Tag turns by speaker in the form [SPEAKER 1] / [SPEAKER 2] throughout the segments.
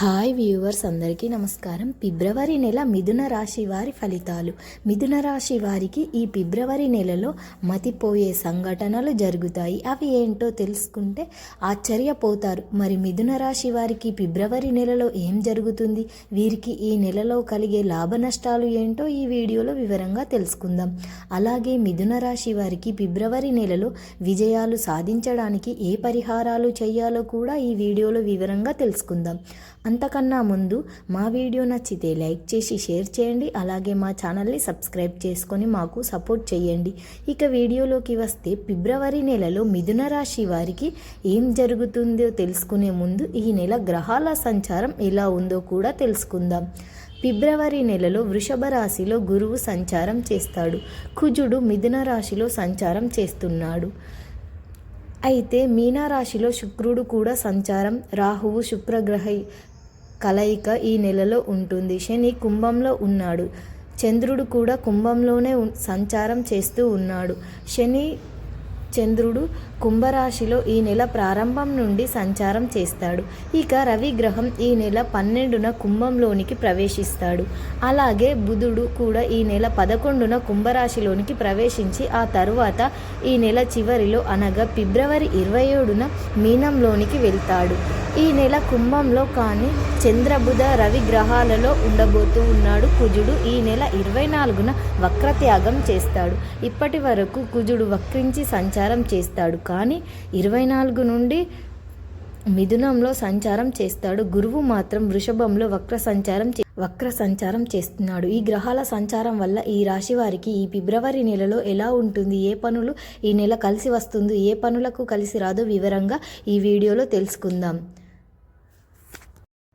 [SPEAKER 1] Hi viewers అందరికీ నమస్కారం. ఫిబ్రవరి నెల మిథున రాశి వారి ఫలితాలు. మిథున రాశి వారికి ఈ ఫిబ్రవరి నెలలో మతిపోయే సంఘటనలు జరుగుతాయి. అవి ఏంటో తెలుసుకుంటే ఆశ్చర్యపోతారు. మరి మిథున రాశి వారికి ఫిబ్రవరి నెలలో ఏం జరుగుతుంది? వీరికి ఈ నెలలో కలిగే లాభ నష్టాలు ఏంటో ఈ వీడియోలో వివరంగా తెలుసుకుందాం. అలాగే మిథున రాశి వారికి ఫిబ్రవరి నెలలో విజయాలు సాధించడానికి ఏ పరిహారాలు చేయాలో కూడా ఈ వీడియోలో వివరంగా తెలుసుకుందాం. అంతకన్నా ముందు మా వీడియో నచ్చితే లైక్ చేసి షేర్ చేయండి. అలాగే మా ఛానల్ని సబ్స్క్రైబ్ చేసుకొని మాకు సపోర్ట్ చేయండి. ఇక వీడియోలోకి వస్తే ఫిబ్రవరి నెలలో మిథున రాశి వారికి ఏం జరుగుతుందో తెలుసుకునే ముందు ఈ నెల గ్రహాల సంచారం ఎలా ఉందో కూడా తెలుసుకుందాం. ఫిబ్రవరి నెలలో వృషభ రాశిలో గురువు సంచారం చేస్తాడు. కుజుడు మిథున రాశిలో సంచారం చేస్తున్నాడు. అయితే మీనారాశిలో శుక్రుడు కూడా సంచారం. రాహువు శుక్రగ్రహ కలయిక ఈ నెలలో ఉంటుంది. శని కుంభంలో ఉన్నాడు. చంద్రుడు కూడా కుంభంలోనే సంచారం చేస్తూ ఉన్నాడు. శని చంద్రుడు కుంభరాశిలో ఈ నెల ప్రారంభం నుండి సంచారం చేస్తాడు. ఇక రవి గ్రహం ఈ నెల పన్నెండున కుంభంలోనికి ప్రవేశిస్తాడు. అలాగే బుధుడు కూడా ఈ నెల పదకొండున కుంభరాశిలోనికి ప్రవేశించి ఆ తరువాత ఈ నెల చివరిలో అనగా ఫిబ్రవరి ఇరవై ఏడున మీనంలోనికి వెళ్తాడు. ఈ నెల కుంభంలో కానీ చంద్రబుధ రవి గ్రహాలలో ఉండబోతూ ఉన్నాడు కుజుడు. ఈ నెల ఇరవై నాలుగున వక్రత్యాగం చేస్తాడు. ఇప్పటి వరకు కుజుడు వక్రించి సంచారం చేస్తాడు. కానీ ఇరవై నాలుగు నుండి మిథునంలో సంచారం చేస్తాడు. గురువు మాత్రం వృషభంలో వక్ర సంచారం చే- వక్ర సంచారం చేస్తున్నాడు. ఈ గ్రహాల సంచారం వల్ల ఈ రాశి వారికి ఈ ఫిబ్రవరి నెలలో ఎలా ఉంటుంది? ఏ పనులు ఈ నెల కలిసి వస్తుంది? ఏ పనులకు కలిసి రాదో వివరంగా ఈ వీడియోలో తెలుసుకుందాం.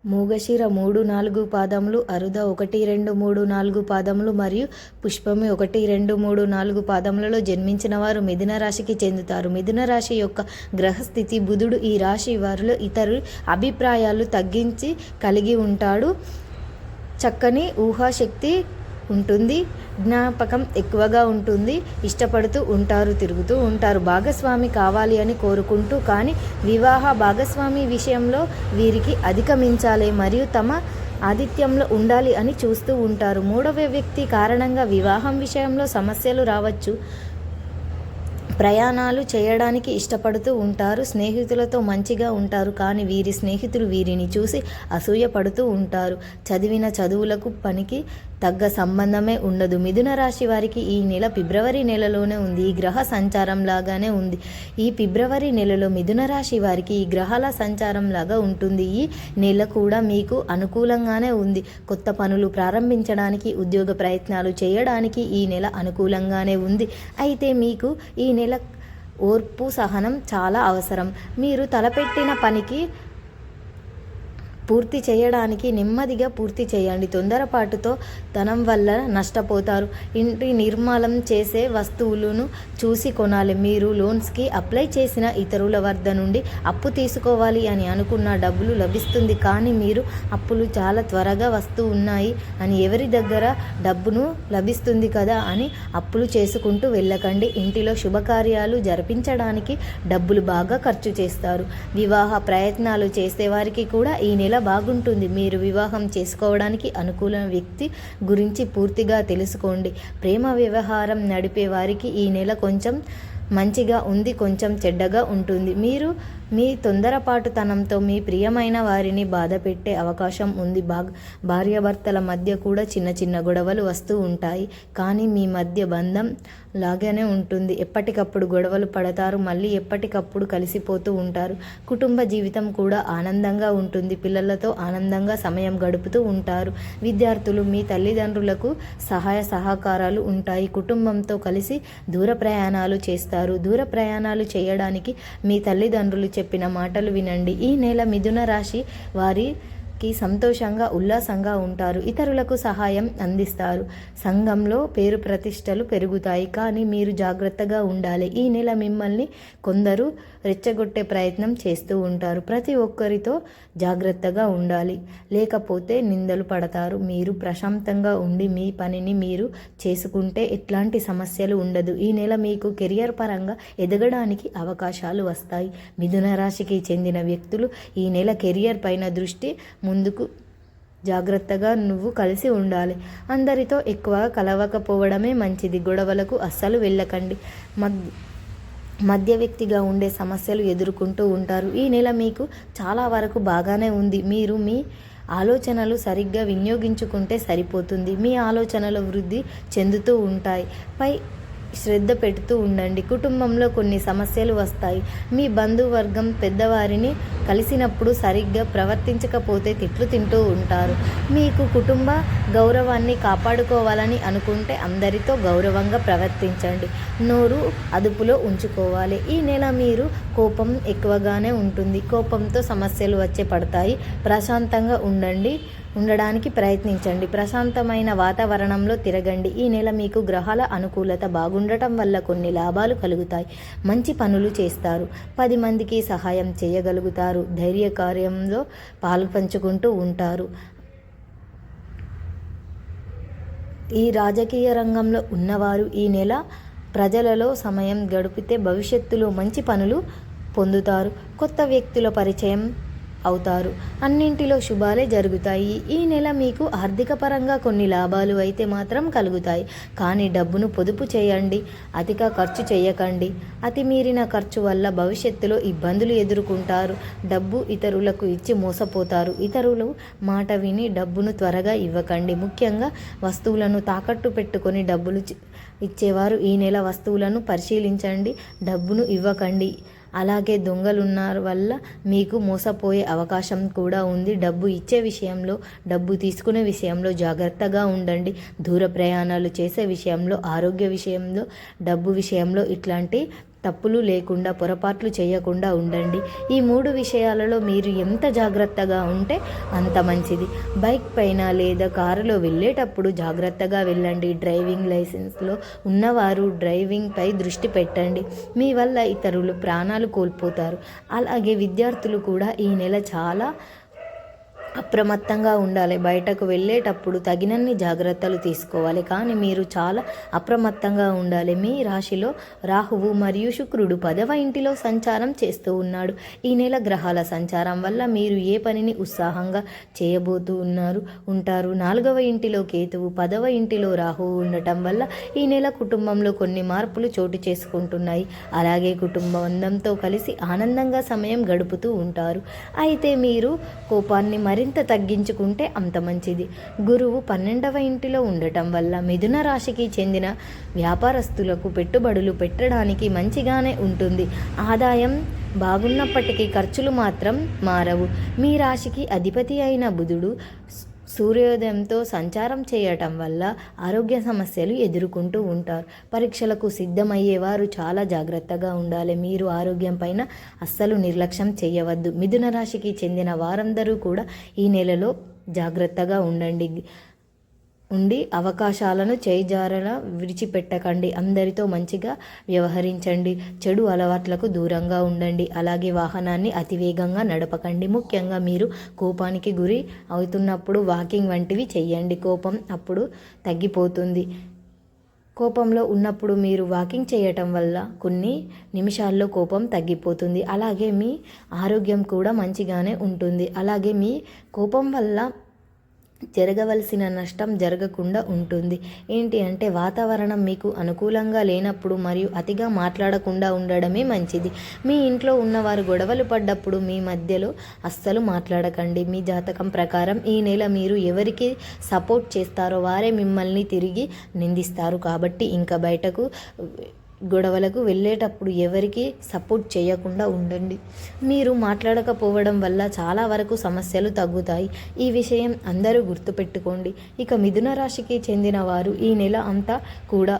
[SPEAKER 1] మూగశిర మూడు నాలుగు పాదములు అరుద ఒకటి రెండు మూడు నాలుగు పాదములు మరియు పుష్పమి ఒకటి రెండు మూడు నాలుగు పాదములలో జన్మించిన వారు మిథున రాశికి చెందుతారు. మిథున రాశి యొక్క గ్రహస్థితి బుధుడు. ఈ రాశి వారిలో ఇతరు అభిప్రాయాలు తగ్గించి కలిగి ఉంటాడు. చక్కని ఊహాశక్తి ఉంటుంది. జ్ఞాపకం ఎక్కువగా ఉంటుంది. ఇష్టపడుతూ ఉంటారు తిరుగుతూ ఉంటారు. భాగస్వామి కావాలి అని కోరుకుంటూ కానీ వివాహ భాగస్వామి విషయంలో వీరికి అధిగమించాలి మరియు తమ ఆదిత్యంలో ఉండాలి అని చూస్తూ ఉంటారు. మూడవ వ్యక్తి కారణంగా వివాహం విషయంలో సమస్యలు రావచ్చు. ప్రయాణాలు చేయడానికి ఇష్టపడుతూ ఉంటారు. స్నేహితులతో మంచిగా ఉంటారు కానీ వీరి స్నేహితులు వీరిని చూసి అసూయపడుతూ ఉంటారు. చదివిన చదువులకు పనికి తగ్గ సంబంధమే ఉండదు. మిథున రాశి వారికి ఈ నెల ఫిబ్రవరి నెలలోనే ఉంది. ఈ గ్రహ సంచారం లాగానే ఉంది. ఈ ఫిబ్రవరి నెలలో మిథున రాశి వారికి ఈ గ్రహాల సంచారం లాగా ఉంటుంది. ఈ నెల కూడా మీకు అనుకూలంగానే ఉంది. కొత్త పనులు ప్రారంభించడానికి ఉద్యోగ ప్రయత్నాలు చేయడానికి ఈ నెల అనుకూలంగానే ఉంది. అయితే మీకు ఈ నెల ఓర్పు సహనం చాలా అవసరం. మీరు తలపెట్టిన పనికి పూర్తి చేయడానికి నెమ్మదిగా పూర్తి చేయండి. తొందరపాటుతో ధనం వల్ల నష్టపోతారు. ఇంటి నిర్మాణం చేసే వస్తువులను చూసి కొనాలి. మీరు లోన్స్కి అప్లై చేసిన ఇతరుల వద్ద నుండి అప్పు తీసుకోవాలి అని అనుకున్న డబ్బులు లభిస్తుంది. కానీ మీరు అప్పులు చాలా త్వరగా వస్తూ ఉన్నాయి అని ఎవరి దగ్గర డబ్బును లభిస్తుంది కదా అని అప్పులు చేసుకుంటూ వెళ్ళకండి. ఇంటిలో శుభకార్యాలు జరిపించడానికి డబ్బులు బాగా ఖర్చు చేస్తారు. వివాహ ప్రయత్నాలు చేసేవారికి కూడా ఈ నెల బాగుంటుంది. మీరు వివాహం చేసుకోవడానికి అనుకూల వ్యక్తి గురించి పూర్తిగా తెలుసుకోండి. ప్రేమ వ్యవహారం నడిపే వారికి ఈ నెల కొంచెం మంచిగా ఉంది కొంచెం చెడ్డగా ఉంటుంది. మీరు మీ తొందరపాటుతనంతో మీ ప్రియమైన వారిని బాధ పెట్టే అవకాశం ఉంది. బాగ్ భార్యాభర్తల మధ్య కూడా చిన్న చిన్న గొడవలు వస్తూ ఉంటాయి. కానీ మీ మధ్య బంధం లాగానే ఉంటుంది. ఎప్పటికప్పుడు గొడవలు పడతారు. మళ్ళీ ఎప్పటికప్పుడు కలిసిపోతూ ఉంటారు. కుటుంబ జీవితం కూడా ఆనందంగా ఉంటుంది. పిల్లలతో ఆనందంగా సమయం గడుపుతూ ఉంటారు. విద్యార్థులు మీ తల్లిదండ్రులకు సహాయ సహకారాలు ఉంటాయి. కుటుంబంతో కలిసి దూర ప్రయాణాలు చేస్తారు. దూర ప్రయాణాలు చేయడానికి మీ తల్లిదండ్రులు చెప్పిన మాటలు వినండి. ఈ నెల మిథున రాశి వారి వారికి సంతోషంగా ఉల్లాసంగా ఉంటారు. ఇతరులకు సహాయం అందిస్తారు. సంఘంలో పేరు ప్రతిష్టలు పెరుగుతాయి. కానీ మీరు జాగ్రత్తగా ఉండాలి. ఈ నెల మిమ్మల్ని కొందరు రెచ్చగొట్టే ప్రయత్నం చేస్తూ ఉంటారు. ప్రతి ఒక్కరితో జాగ్రత్తగా ఉండాలి. లేకపోతే నిందలు పడతారు. మీరు ప్రశాంతంగా ఉండి మీ పనిని మీరు చేసుకుంటే ఎట్లాంటి సమస్యలు ఉండదు. ఈ నెల మీకు కెరియర్ పరంగా ఎదగడానికి అవకాశాలు వస్తాయి. మిథున రాశికి చెందిన వ్యక్తులు ఈ నెల కెరియర్ పైన దృష్టి ముందుకు. జాగ్రత్తగా నువ్వు కలిసి ఉండాలి. అందరితో ఎక్కువ కలవకపోవడమే మంచిది. గొడవలకు అస్సలు వెళ్ళకండి. మధ్య మధ్య వ్యక్తిగా ఉండే సమస్యలు ఎదుర్కొంటూ ఉంటారు. ఈ నెల మీకు చాలా వరకు బాగానే ఉంది. మీరు మీ ఆలోచనలు సరిగ్గా వినియోగించుకుంటే సరిపోతుంది. మీ ఆలోచనలు వృద్ధి చెందుతూ ఉంటాయి. పై శ్రద్ధ పెడుతూ ఉండండి. కుటుంబంలో కొన్ని సమస్యలు వస్తాయి. మీ బంధువర్గం పెద్దవారిని కలిసినప్పుడు సరిగ్గా ప్రవర్తించకపోతే తిట్లు తింటూ ఉంటారు. మీకు కుటుంబ గౌరవాన్ని కాపాడుకోవాలని అనుకుంటే అందరితో గౌరవంగా ప్రవర్తించండి. నోరు అదుపులో ఉంచుకోవాలి. ఈ నెల మీరు కోపం ఎక్కువగానే ఉంటుంది. కోపంతో సమస్యలు వచ్చే పడతాయి. ప్రశాంతంగా ఉండండి. ఉండడానికి ప్రయత్నించండి. ప్రశాంతమైన వాతావరణంలో తిరగండి. ఈ నెల మీకు గ్రహాల అనుకూలత బాగుండటం వల్ల కొన్ని లాభాలు కలుగుతాయి. మంచి పనులు చేస్తారు. పది మందికి సహాయం చేయగలుగుతారు. ధైర్య కార్యంలో పాలు పంచుకుంటూ ఉంటారు. ఈ రాజకీయ రంగంలో ఉన్నవారు ఈ నెల ప్రజలలో సమయం గడిపితే భవిష్యత్తులో మంచి పనులు పొందుతారు. కొత్త వ్యక్తుల పరిచయం అవుతారు. అన్నింటిలో శుభాలే జరుగుతాయి. ఈ నెల మీకు ఆర్థిక పరంగా కొన్ని లాభాలు అయితే మాత్రం కలుగుతాయి. కానీ డబ్బును పొదుపు చేయండి. అతిగా ఖర్చు చేయకండి. అతి మీరిన ఖర్చు వల్ల భవిష్యత్తులో ఇబ్బందులు ఎదుర్కొంటారు. డబ్బు ఇతరులకు ఇచ్చి మోసపోతారు. ఇతరులు మాట విని డబ్బును త్వరగా ఇవ్వకండి. ముఖ్యంగా వస్తువులను తాకట్టు పెట్టుకొని డబ్బులు ఇచ్చేవారు. ఈ నెల వస్తువులను పరిశీలించండి. డబ్బును ఇవ్వకండి. అలాగే దొంగలున్నారు వల్ల మీకు మోసపోయే అవకాశం కూడా ఉంది. డబ్బు ఇచ్చే విషయంలో డబ్బు తీసుకునే విషయంలో జాగ్రత్తగా ఉండండి. దూర ప్రయాణాలు చేసే విషయంలో ఆరోగ్య విషయంలో డబ్బు విషయంలో ఇట్లాంటి తప్పులు లేకుండా పొరపాట్లు చేయకుండా ఉండండి. ఈ మూడు విషయాలలో మీరు ఎంత జాగ్రత్తగా ఉంటే అంత మంచిది. బైక్ పైన లేదా కారులో వెళ్ళేటప్పుడు జాగ్రత్తగా వెళ్ళండి. డ్రైవింగ్ లైసెన్స్లో ఉన్నవారు డ్రైవింగ్పై దృష్టి పెట్టండి. మీ వల్ల ఇతరులు ప్రాణాలు కోల్పోతారు. అలాగే విద్యార్థులు కూడా ఈ నెల చాలా అప్రమత్తంగా ఉండాలి. బయటకు వెళ్ళేటప్పుడు తగినన్ని జాగ్రత్తలు తీసుకోవాలి. కానీ మీరు చాలా అప్రమత్తంగా ఉండాలి. మీ రాశిలో రాహువు మరియు శుక్రుడు పదవ ఇంటిలో సంచారం చేస్తూ ఉన్నాడు. ఈ నెల గ్రహాల సంచారం వల్ల మీరు ఏ పనిని ఉత్సాహంగా చేయబోతూ ఉన్నారు? ఉంటారు. నాలుగవ ఇంటిలో కేతువు పదవ ఇంటిలో రాహువు ఉండటం వల్ల ఈ నెల కుటుంబంలో కొన్ని మార్పులు చోటు చేసుకుంటున్నాయి. అలాగే కుటుంబంతో కలిసి ఆనందంగా సమయం గడుపుతూ ఉంటారు. అయితే మీరు కోపాన్ని మరి మరింత తగ్గించుకుంటే అంత మంచిది. గురువు పన్నెండవ ఇంటిలో ఉండటం వల్ల మిథున రాశికి చెందిన వ్యాపారస్తులకు పెట్టుబడులు పెట్టడానికి మంచిగానే ఉంటుంది. ఆదాయం బాగున్నప్పటికీ ఖర్చులు మాత్రం మారవు. మీ రాశికి అధిపతి అయిన బుధుడు సూర్యోదయంతో సంచారం చేయటం వల్ల ఆరోగ్య సమస్యలు ఎదుర్కొంటూ ఉంటారు. పరీక్షలకు సిద్ధమయ్యేవారు చాలా జాగ్రత్తగా ఉండాలి. మీరు ఆరోగ్యం పైన అస్సలు నిర్లక్ష్యం చేయవద్దు. మిథున రాశికి చెందిన వారందరూ కూడా ఈ నెలలో జాగ్రత్తగా ఉండండి. ఉండి అవకాశాలను చేయిజారలా విడిచిపెట్టకండి. అందరితో మంచిగా వ్యవహరించండి. చెడు అలవాట్లకు దూరంగా ఉండండి. అలాగే వాహనాన్ని అతివేగంగా నడపకండి. ముఖ్యంగా మీరు కోపానికి గురి అవుతున్నప్పుడు వాకింగ్ వంటివి చేయండి కోపం అప్పుడు తగ్గిపోతుంది. కోపంలో ఉన్నప్పుడు మీరు వాకింగ్ చేయటం వల్ల కొన్ని నిమిషాల్లో కోపం తగ్గిపోతుంది. అలాగే మీ ఆరోగ్యం కూడా మంచిగానే ఉంటుంది. అలాగే మీ కోపం వల్ల జరగవలసిన నష్టం జరగకుండా ఉంటుంది. ఏంటి అంటే వాతావరణం మీకు అనుకూలంగా లేనప్పుడు మరియు అతిగా మాట్లాడకుండా ఉండడమే మంచిది. మీ ఇంట్లో ఉన్నవారు గొడవలు పడ్డప్పుడు మీ మధ్యలో అస్సలు మాట్లాడకండి. మీ జాతకం ప్రకారం ఈ నెల మీరు ఎవరికి సపోర్ట్ చేస్తారో వారే మిమ్మల్ని తిరిగి నిందిస్తారు. కాబట్టి ఇంకా బయటకు గొడవలకు వెళ్ళేటప్పుడు ఎవరికి సపోర్ట్ చేయకుండా ఉండండి. మీరు మాట్లాడకపోవడం వల్ల చాలా వరకు సమస్యలు తగ్గుతాయి. ఈ విషయం అందరూ గుర్తుపెట్టుకోండి. ఇక మిథున రాశికి చెందిన వారు ఈ నెల అంతా కూడా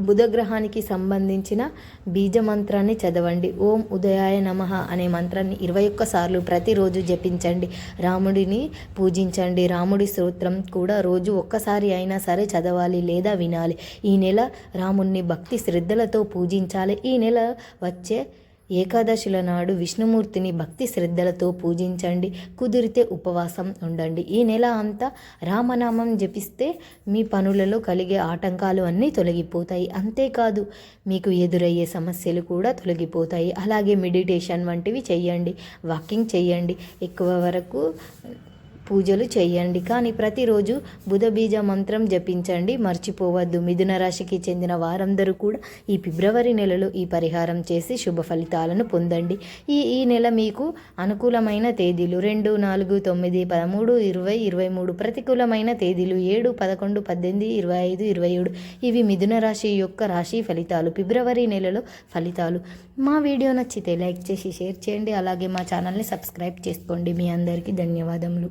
[SPEAKER 1] బుధగ్రహానికి సంబంధించిన బీజ మంత్రాన్ని చదవండి. ఓం ఉదయాయ నమః అనే మంత్రాన్ని ఇరవై ఒక్కసార్లు ప్రతిరోజు జపించండి. రాముడిని పూజించండి. రాముడి స్తోత్రం కూడా రోజు ఒక్కసారి అయినా సరే చదవాలి లేదా వినాలి. ఈ నెల రాముణ్ణి భక్తి శ్రద్ధలతో పూజించాలి. ఈ నెల వచ్చే ఏకాదశుల నాడు విష్ణుమూర్తిని భక్తి శ్రద్ధలతో పూజించండి. కుదిరితే ఉపవాసం ఉండండి. ఈ నెల అంతా రామనామం జపిస్తే మీ పనులలో కలిగే ఆటంకాలు అన్నీ తొలగిపోతాయి. అంతేకాదు మీకు ఎదురయ్యే సమస్యలు కూడా తొలగిపోతాయి. అలాగే మెడిటేషన్ వంటివి చేయండి. వాకింగ్ చేయండి. ఎక్కువ వరకు పూజలు చేయండి. కానీ ప్రతిరోజు బుధబీజ మంత్రం జపించండి. మర్చిపోవద్దు. మిథున రాశికి చెందిన వారందరూ కూడా ఈ ఫిబ్రవరి నెలలో ఈ పరిహారం చేసి శుభ ఫలితాలను పొందండి. ఈ ఈ నెల మీకు అనుకూలమైన తేదీలు రెండు నాలుగు తొమ్మిది పదమూడు ఇరవై ఇరవై మూడు ప్రతికూలమైన తేదీలు ఏడు పదకొండు పద్దెనిమిది ఇరవై ఐదు ఇరవై ఏడు. ఇవి మిథున రాశి యొక్క రాశి ఫలితాలు. ఫిబ్రవరి నెలలో ఫలితాలు. మా వీడియో నచ్చితే లైక్ చేసి షేర్ చేయండి. అలాగే మా ఛానల్ని సబ్స్క్రైబ్ చేసుకోండి. మీ అందరికీ ధన్యవాదములు.